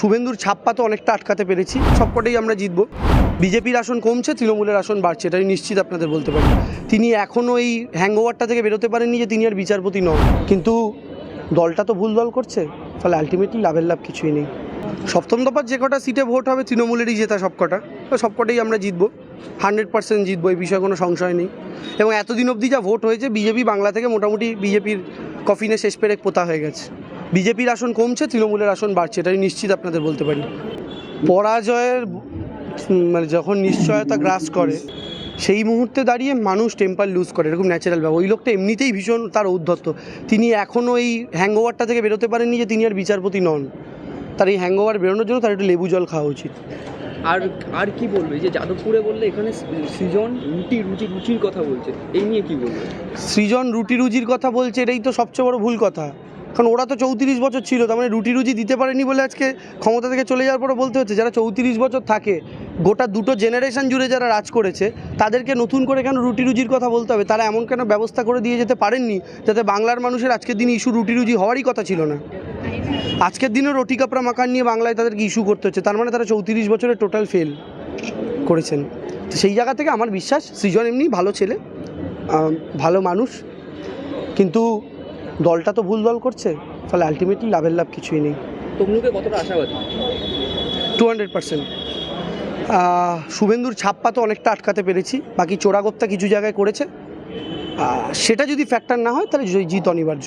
শুভেন্দুর ছাপ্পা তো অনেকটা আটকাতে পেরেছি। সবকটাই আমরা জিতবো। বিজেপির আসন কমছে, তৃণমূলের আসন বাড়ছে, এটা আমি নিশ্চিত আপনাদের বলতে পারি। তিনি এখনও এই হ্যাংওভারটা থেকে বেরোতে পারেননি যে তিনি আর বিচারপতি নন। কিন্তু দলটা তো ভুল দল করছে, ফলে আলটিমেটলি লাভের লাভ কিছুই নেই। সপ্তম দফার যে কটা সিটে ভোট হবে, তৃণমূলেরই জেতা সবকটা। তো সবকটাই আমরা জিতবো। হান্ড্রেড পার্সেন্ট জিতবো, এই বিষয়ে কোনো সংশয় নেই। এবং এতদিন অবধি যা ভোট হয়েছে, বিজেপি বাংলা থেকে মোটামুটি বিজেপির কফিনে শেষ পেরেক পোতা হয়ে গেছে। বিজেপির আসন কমছে তৃণমূলের আসন বাড়ছে এটাই নিশ্চিত আপনাদের বলতে পারি। পরাজয়ের মানে যখন নিশ্চয়তা গ্রাস করে সেই মুহূর্তে দাঁড়িয়ে মানুষ টেম্পার লুজ করে এরকম ন্যাচারাল ব্যাপার ওই লোকটা এমনিতেই ভীষণ তার ঔদ্ধত্য তিনি এখনও এই হ্যাংওভারটা থেকে বেরোতে পারেননি যে তিনি আর বিচারপতি নন। তার এই হ্যাংওভার বেরোনোর জন্য তার একটু লেবু জল খাওয়া উচিত। আর আর কি বলবে? যে যাদবপুরে বললে এখানে সৃজন রুটি রুচি রুচির কথা বলছে। এই নিয়ে কি বলবে? সৃজন রুটি রুজির কথা বলছে এটাই তো সবচেয়ে বড় ভুল কথা। কারণ ওরা তো চৌত্রিশ বছর ছিল, তার মানে রুটি রুজি দিতে পারেনি বলে আজকে ক্ষমতা থেকে চলে যাওয়ার পরে বলতে হচ্ছে। যারা চৌত্রিশ বছর থাকে, গোটা দুটো জেনারেশন জুড়ে যারা রাজ করেছে, তাদেরকে নতুন করে কেন রুটি রুজির কথা বলতে হবে? তারা এমন কেন ব্যবস্থা করে দিয়ে যেতে পারেননি, যাতে বাংলার মানুষের আজকের দিন ইস্যু রুটি রুজি হওয়ারই কথা ছিল না? আজকের দিনে রুটি, কাপড়া, মাখান নিয়ে বাংলায় তাদেরকে ইস্যু করতে হচ্ছে, তার মানে তারা চৌত্রিশ বছরের টোটাল ফেল করেছেন। তো সেই জায়গা থেকে আমার বিশ্বাস, সৃজন এমনি ভালো ছেলে ভালো মানুষ, কিন্তু দলটা তো ভুল দল করছে ফলে আলটিমেটলি লাভের লাভ কিছুই নেই। তমলুকে কতটা আশাবাদী? টু হান্ড্রেড পার্সেন্ট শুভেন্দুর ছাপ্পা তো অনেকটা আটকাতে পেরেছি বাকি চোরাগোপ্তা কিছু জায়গায় করেছে। সেটা যদি ফ্যাক্টর না হয় তাহলে জিত অনিবার্য।